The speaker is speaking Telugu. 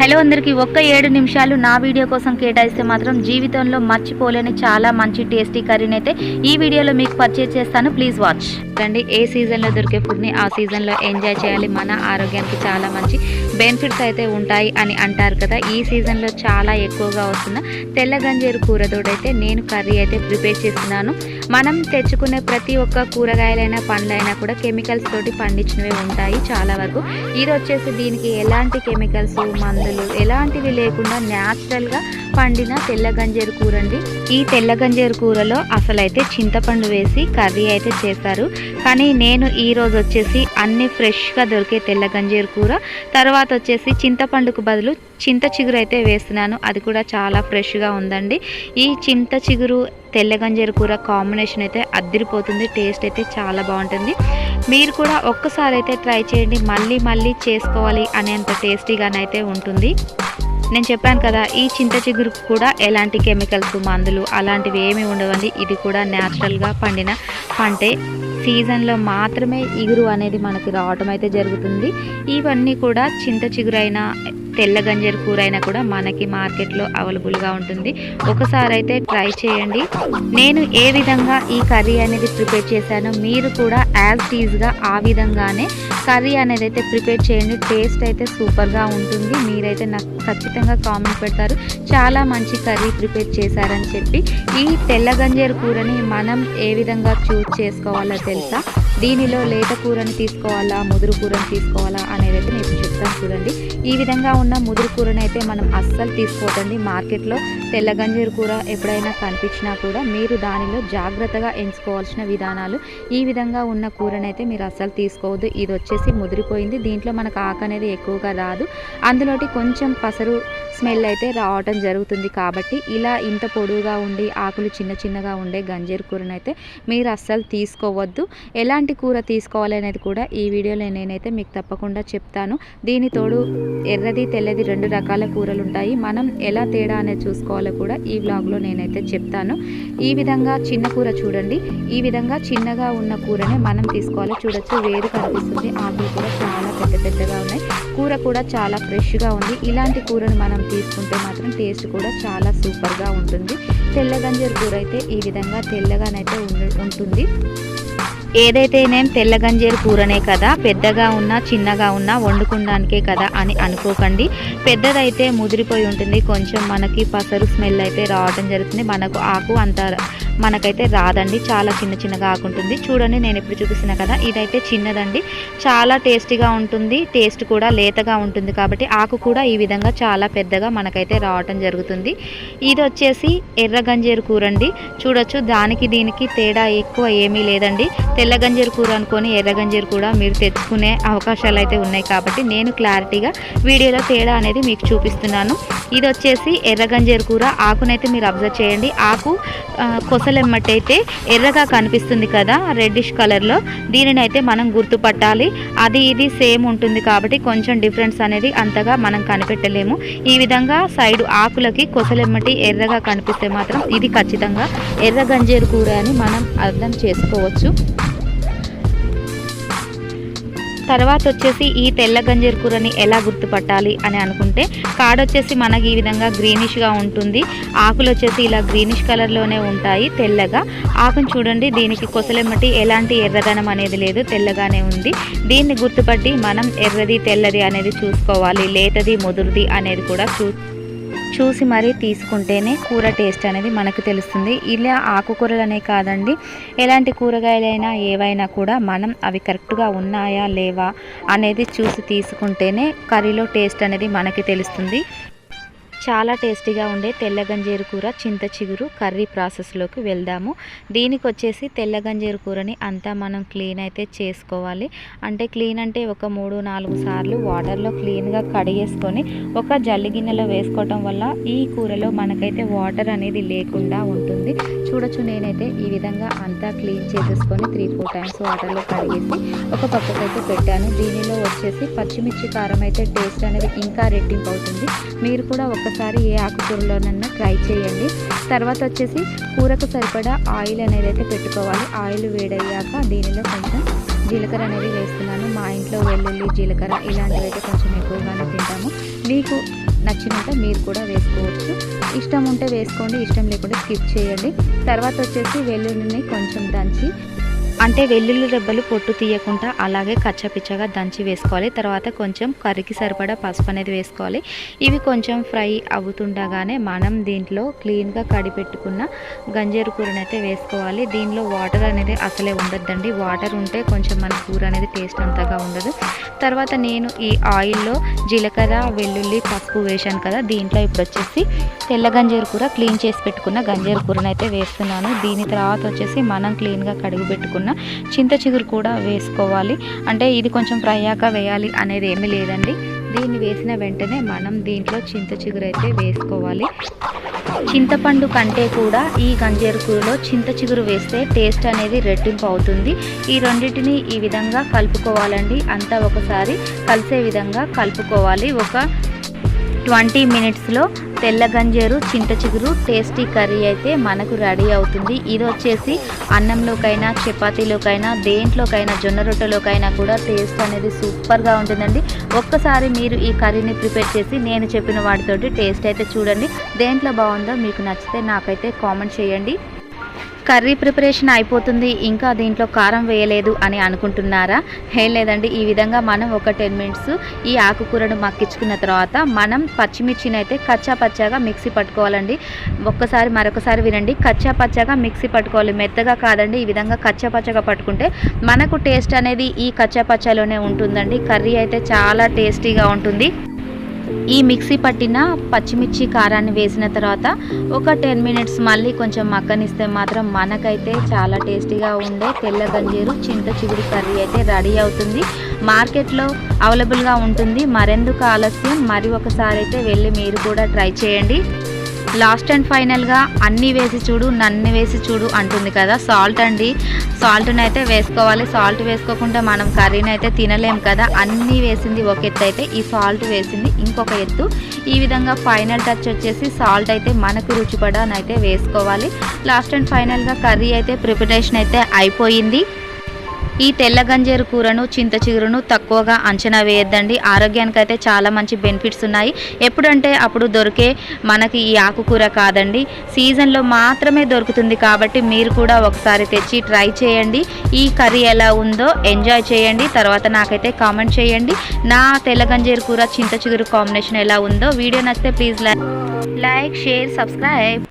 హలో అందరికీ ఒక్క ఏడు నిమిషాలు నా వీడియో కోసం కేటాయిస్తే మాత్రం జీవితంలో మర్చిపోలేని చాలా మంచి టేస్టీ కర్రీని అయితే ఈ వీడియోలో మీకు పర్చేజ్ చేస్తాను. ప్లీజ్ వాచ్ రండి ఏ సీజన్లో దొరికే ఫుడ్ని ఆ సీజన్లో ఎంజాయ్ చేయాలి. మన ఆరోగ్యానికి చాలా మంచి బెనిఫిట్స్ అయితే ఉంటాయి అని అంటారు కదా. ఈ సీజన్లో చాలా ఎక్కువగా వస్తున్న తెల్ల గంజేరు కూరతోడైతే నేను కర్రీ అయితే ప్రిపేర్ చేస్తున్నాను. మనం తెచ్చుకునే ప్రతి ఒక్క కూరగాయలైనా పండ్లైనా కూడా కెమికల్స్ తోటి పండించినవి ఉంటాయి చాలా వరకు. ఇది వచ్చేసి దీనికి ఎలాంటి కెమికల్స్ మందులు ఎలాంటివి లేకుండా న్యాచురల్గా పండిన తెల్ల గంజేరు కూర అండి. ఈ తెల్ల గంజేరు కూరలో అసలైతే చింతపండు వేసి కర్రీ అయితే చేస్తారు. కానీ నేను ఈరోజు వచ్చేసి అన్ని ఫ్రెష్గా దొరికే తెల్ల గంజేరు కూర తర్వాత వచ్చేసి చింతపండుకు బదులు చింత చిగురు అయితే వేస్తున్నాను. అది కూడా చాలా ఫ్రెష్గా ఉందండి. ఈ చింత చిగురు తెల్లగంజర కూర కాంబినేషన్ అయితే అద్దరిపోతుంది. టేస్ట్ అయితే చాలా బాగుంటుంది. మీరు కూడా ఒక్కసారి అయితే ట్రై చేయండి. మళ్ళీ మళ్ళీ చేసుకోవాలి అనేంత టేస్టీగానైతే ఉంటుంది. నేను చెప్పాను కదా ఈ చింత చిగురు కూడా ఎలాంటి కెమికల్స్ మందులు అలాంటివి ఏమీ ఉండవండి. ఇది కూడా న్యాచురల్గా పండిన పంటే. సీజన్లో మాత్రమే ఇగురు అనేది మనకి రావటం అయితే జరుగుతుంది. ఇవన్నీ కూడా చింత చిగురైన తెల్ల గంజర కూర అయినా కూడా మనకి మార్కెట్లో అవైలబుల్గా ఉంటుంది. ఒకసారి అయితే ట్రై చేయండి. నేను ఏ విధంగా ఈ కర్రీ అనేది ప్రిపేర్ చేశానో మీరు కూడా యాజ్ టీజ్గా ఆ విధంగానే కర్రీ అనేది అయితే ప్రిపేర్ చేయండి. టేస్ట్ అయితే సూపర్గా ఉంటుంది. మీరైతే నాకు ఖచ్చితంగా కామెంట్ పెడతారు. చాలా మంచి కర్రీ ప్రిపేర్ చేశారని చెప్పి ఈ తెల్ల గంజేరు కూరని మనం ఏ విధంగా చూస్ చేసుకోవాలో తెలుసా? దీనిలో లేత కూరని తీసుకోవాలా ముదురు కూరని తీసుకోవాలా అనేది అయితే నేను చెప్తాను చూడండి. ఈ విధంగా ఉన్న ముదురు కూరని అయితే మనం అస్సలు తీసుకోవద్దండి మార్కెట్లో తెల్ల గంజీరు కూర ఎప్పుడైనా కనిపించినా కూడా మీరు దానిలో జాగ్రత్తగా ఎంచుకోవాల్సిన విధానాలు ఈ విధంగా ఉన్న కూరనైతే మీరు అస్సలు తీసుకోవద్దు. ఇది వచ్చేసి ముదిరిపోయింది. దీంట్లో మనకు ఆకు అనేది ఎక్కువగా రాదు. అందులోటి కొంచెం పసరు స్మెల్ అయితే రావటం జరుగుతుంది కాబట్టి ఇలా ఇంత పొడువుగా ఉండి ఆకులు చిన్న చిన్నగా ఉండే గంజీరు కూరనైతే మీరు అస్సలు తీసుకోవద్దు. ఎలాంటి కూర తీసుకోవాలనేది కూడా ఈ వీడియోలో నేనైతే మీకు తప్పకుండా చెప్తాను. దీని తోడు ఎర్రది తెల్లది రెండు రకాల కూరలు ఉంటాయి. మనం ఎలా తేడా అనేది చూసుకోవాలో కూడా ఈ వ్లాగ్లో నేనైతే చెప్తాను. ఈ విధంగా చిన్న కూర చూడండి. ఈ విధంగా చిన్నగా ఉన్న కూరనే మనం తీసుకోవాలి. చూడొచ్చు వేరు కనిపిస్తుంది. ఆకులు కూర కూడా చాలా ఫ్రెష్గా ఉంది. ఇలాంటి కూరను మనం తీసుకుంటే మాత్రం టేస్ట్ కూడా చాలా సూపర్గా ఉంటుంది. తెల్లగంజర కూర అయితే ఈ విధంగా తెల్లగానైతే ఉంటుంది. ఏదైతే నేను తెల్ల గంజేరు కూరనే కదా పెద్దగా ఉన్నా చిన్నగా ఉన్నా వండుకోవడానికే కదా అని అనుకోకండి. పెద్దదైతే ముదిరిపోయి ఉంటుంది. కొంచెం మనకి పసరు స్మెల్ అయితే రావడం జరుగుతుంది. మనకు ఆకు అంత మనకైతే రాదండి. చాలా చిన్న చిన్నగా ఆకుంటుంది చూడండి నేను ఇప్పుడు చూపిస్తున్నా కదా ఇదైతే చిన్నదండి. చాలా టేస్టీగా ఉంటుంది. టేస్ట్ కూడా లేతగా ఉంటుంది కాబట్టి ఆకు కూడా ఈ విధంగా చాలా పెద్దగా మనకైతే రావటం జరుగుతుంది. ఇది వచ్చేసి ఎర్ర గంజేరు కూర అండి చూడొచ్చు దానికి దీనికి తేడా ఎక్కువ ఏమీ లేదండి. తెల్ల గంజీరు కూర అనుకొని ఎర్ర గంజీరు కూడా మీరు తెచ్చుకునే అవకాశాలు అయితే ఉన్నాయి కాబట్టి నేను క్లారిటీగా వీడియోలో తేడా అనేది మీకు చూపిస్తున్నాను. ఇది వచ్చేసి ఎర్ర గంజీరు కూర. ఆకునైతే మీరు అబ్జర్వ్ చేయండి. ఆకు కొసలెమ్మటైతే కొసలెమ్మటి అయితే ఎర్రగా కనిపిస్తుంది కదా రెడ్డిష్ కలర్లో. దీనిని అయితే మనం గుర్తుపట్టాలి. అది ఇది సేమ్ ఉంటుంది కాబట్టి కొంచెం డిఫరెన్స్ అనేది అంతగా మనం కనిపెట్టలేము. ఈ విధంగా సైడ్ ఆకులకి కొసలెమ్మటి ఎర్రగా కనిపిస్తే మాత్రం ఇది ఖచ్చితంగా ఎర్ర గంజేరు కూర అని మనం అర్థం చేసుకోవచ్చు. తర్వాత వచ్చేసి ఈ తెల్ల గంజీర కూరని ఎలా గుర్తుపట్టాలి అని అనుకుంటే కాడ వచ్చేసి మనకి ఈ విధంగా గ్రీనిష్గా ఉంటుంది. ఆకులు వచ్చేసి ఇలా గ్రీనిష్ కలర్లోనే ఉంటాయి తెల్లగా. ఆకును చూడండి దీనికి కొసలెమ్మటి ఎలాంటి ఎర్రదనం అనేది లేదు తెల్లగానే ఉంది. దీన్ని గుర్తుపట్టి మనం ఎర్రది తెల్లది అనేది చూసుకోవాలి. లేతది ముదురుది అనేది కూడా చూ చూసి మరీ తీసుకుంటేనే కూర టేస్ట్ అనేది మనకు తెలుస్తుంది. ఇలా ఆకుకూరలనే కాదండి. ఎలాంటి కూరగాయలైనా ఏవైనా కూడా మనం అవి కరెక్ట్గా ఉన్నాయా లేవా అనేది చూసి తీసుకుంటేనే కర్రీలో టేస్ట్ అనేది మనకి తెలుస్తుంది. చాలా టేస్టీగా ఉండే తెల్లగంజేరు కూర చింత చిగురు కర్రీ ప్రాసెస్లోకి వెళ్దాము. దీనికి వచ్చేసి తెల్లగంజేరు కూరని అంతా మనం క్లీన్ అయితే చేసుకోవాలి. అంటే క్లీన్ అంటే ఒక మూడు నాలుగు సార్లు వాటర్లో క్లీన్గా కడిగేసుకొని ఒక జల్లి గిన్నెలో వేసుకోవటం వల్ల ఈ కూరలో మనకైతే వాటర్ అనేది లేకుండా ఉంటుంది. చూడొచ్చు. నేనైతే ఈ విధంగా అంతా క్లీన్ చేసేసుకొని త్రీ ఫోర్ టైమ్స్ వాటర్లో కడిగేసి ఒక పక్కకైతే పెట్టాను. దీనిలో వచ్చేసి పచ్చిమిర్చి కారం అయితే టేస్ట్ అనేది ఇంకా రెట్టింపు అవుతుంది. మీరు కూడా ఒక్కసారి ఏ ఆకుకూరలోనన్నా ట్రై చేయండి. తర్వాత వచ్చేసి కూరకు సరిపడా ఆయిల్ అనేది అయితే పెట్టుకోవాలి. ఆయిల్ వేడయ్యాక దీనిలో కొంచెం జీలకర్ర అనేది వేస్తున్నాను. మా ఇంట్లో వెల్లుల్లి జీలకర్ర ఇలాంటివి అయితే కొంచెం ఎక్కువగానే తింటాము. మీకు నచ్చినంత మీరు కూడా వేసుకోవచ్చు. ఇష్టం ఉంటే వేసుకోండి ఇష్టం లేకుంటే స్కిప్ చేయండి. తర్వాత వచ్చేసి వెల్లుల్లిని కొంచెం దంచి అంటే వెల్లుల్లి రెబ్బలు పొట్టు తీయకుండా అలాగే కచ్చపిచ్చగా దంచి వేసుకోవాలి. తర్వాత కొంచెం కర్రీకి సరిపడా పసుపు అనేది వేసుకోవాలి. ఇవి కొంచెం ఫ్రై అవుతుండగానే మనం దీంట్లో క్లీన్గా కడిపెట్టుకున్న గంజేరు కూరని అయితే వేసుకోవాలి. దీనిలో వాటర్ అనేది అసలే ఉండద్దండి. వాటర్ ఉంటే కొంచెం మన కూర అనేది టేస్ట్ అంతగా ఉండదు. తర్వాత నేను ఈ ఆయిల్లో జీలకర్ర వెల్లుల్లి పసుపు వేశాను కదా దీంట్లో ఇప్పుడు వచ్చేసి తెల్ల గంజేరు కూర క్లీన్ చేసి పెట్టుకున్న గంజేరు కూరని అయితే వేస్తున్నాను. దీని తర్వాత వచ్చేసి మనం క్లీన్గా కడిగి పెట్టుకున్న చింత చిగురు కూడా వేసుకోవాలి. అంటే ఇది కొంచెం ఫ్రై అయ్యాక వేయాలి అనేది ఏమీ లేదండి. దీన్ని వేసిన వెంటనే మనం దీంట్లో చింత చిగురు అయితే వేసుకోవాలి. చింతపండు కంటే కూడా ఈ గంజేరు కూరలో చింత చిగురు వేస్తే టేస్ట్ అనేది రెట్టింపు అవుతుంది. ఈ రెండింటిని ఈ విధంగా కలుపుకోవాలండి. అంతా ఒకసారి కలిసే విధంగా కలుపుకోవాలి. ఒక ట్వంటీ మినిట్స్లో తెల్ల గంజేరు చింత చిగురు టేస్టీ కర్రీ అయితే మనకు రెడీ అవుతుంది. ఇది వచ్చేసి అన్నంలోకైనా చపాతీలోకైనా దేంట్లోకైనా జొన్న రొట్టెలోకైనా కూడా టేస్ట్ అనేది సూపర్గా ఉంటుందండి. ఒక్కసారి మీరు ఈ కర్రీని ప్రిపేర్ చేసి నేను చెప్పిన వాటితోటి టేస్ట్ అయితే చూడండి. దేంట్లో బాగుందో మీకు నచ్చితే నాకైతే కామెంట్ చేయండి. కర్రీ ప్రిపరేషన్ అయిపోతుంది ఇంకా దీంట్లో కారం వేయలేదు అని అనుకుంటున్నారా? ఏం లేదండి ఈ విధంగా మనం ఒక టెన్ మినిట్స్ ఈ ఆకుకూరను మక్కించుకున్న తర్వాత మనం పచ్చిమిర్చిని అయితే కచ్చా పచ్చాగా మిక్సీ పట్టుకోవాలండి. ఒక్కసారి మరొకసారి వినండి కచ్చా పచ్చాగా మిక్సీ పట్టుకోవాలి. మెత్తగా కాదండి ఈ విధంగా కచ్చా పచ్చగా పట్టుకుంటే మనకు టేస్ట్ అనేది ఈ కచ్చా పచ్చాలోనే ఉంటుందండి. కర్రీ అయితే చాలా టేస్టీగా ఉంటుంది. ఈ మిక్సీ పట్టిన పచ్చిమిర్చి కారాన్ని వేసిన తర్వాత ఒక టెన్ మినిట్స్ మళ్ళీ కొంచెం మక్కనిస్తే మాత్రం మనకైతే చాలా టేస్టీగా ఉండే తెల్ల గంజీరు చింత చిగురు కర్రీ అయితే రెడీ అవుతుంది. మార్కెట్లో అవైలబుల్గా ఉంటుంది. మరెందుకు ఆలస్యం? మరి ఒకసారి అయితే వెళ్ళి మీరు కూడా ట్రై చేయండి. లాస్ట్ అండ్ ఫైనల్గా అన్నీ వేసి చూడు నన్ను వేసి చూడు అంటుంది కదా. సాల్ట్ అండి. సాల్ట్ని అయితే వేసుకోవాలి. సాల్ట్ వేసుకోకుండా మనం కర్రీని అయితే తినలేం కదా. అన్నీ వేసింది ఒక ఎత్తు అయితే ఈ సాల్ట్ వేసింది ఇంకొక ఎత్తు. ఈ విధంగా ఫైనల్ టచ్ వచ్చేసి సాల్ట్ అయితే మనకు రుచిపడానైతే వేసుకోవాలి. లాస్ట్ అండ్ ఫైనల్గా కర్రీ అయితే ప్రిపరేషన్ అయితే అయిపోయింది. ఈ తెల్ల గంజేరు కూరను చింత చిగురును తక్కువగా అంచనా వేయద్దండి. ఆరోగ్యానికి అయితే చాలా మంచి బెనిఫిట్స్ ఉన్నాయి. ఎప్పుడంటే అప్పుడు దొరికే మనకి ఈ ఆకుకూర కాదండి. సీజన్లో మాత్రమే దొరుకుతుంది కాబట్టి మీరు కూడా ఒకసారి తెచ్చి ట్రై చేయండి. ఈ కర్రీ ఎలా ఉందో ఎంజాయ్ చేయండి. తర్వాత నాకైతే కామెంట్ చేయండి. నా తెల్ల గంజేరు కూర చింత చిగురు కాంబినేషన్ ఎలా ఉందో. వీడియో నచ్చితే ప్లీజ్ లైక్ షేర్ సబ్స్క్రైబ్.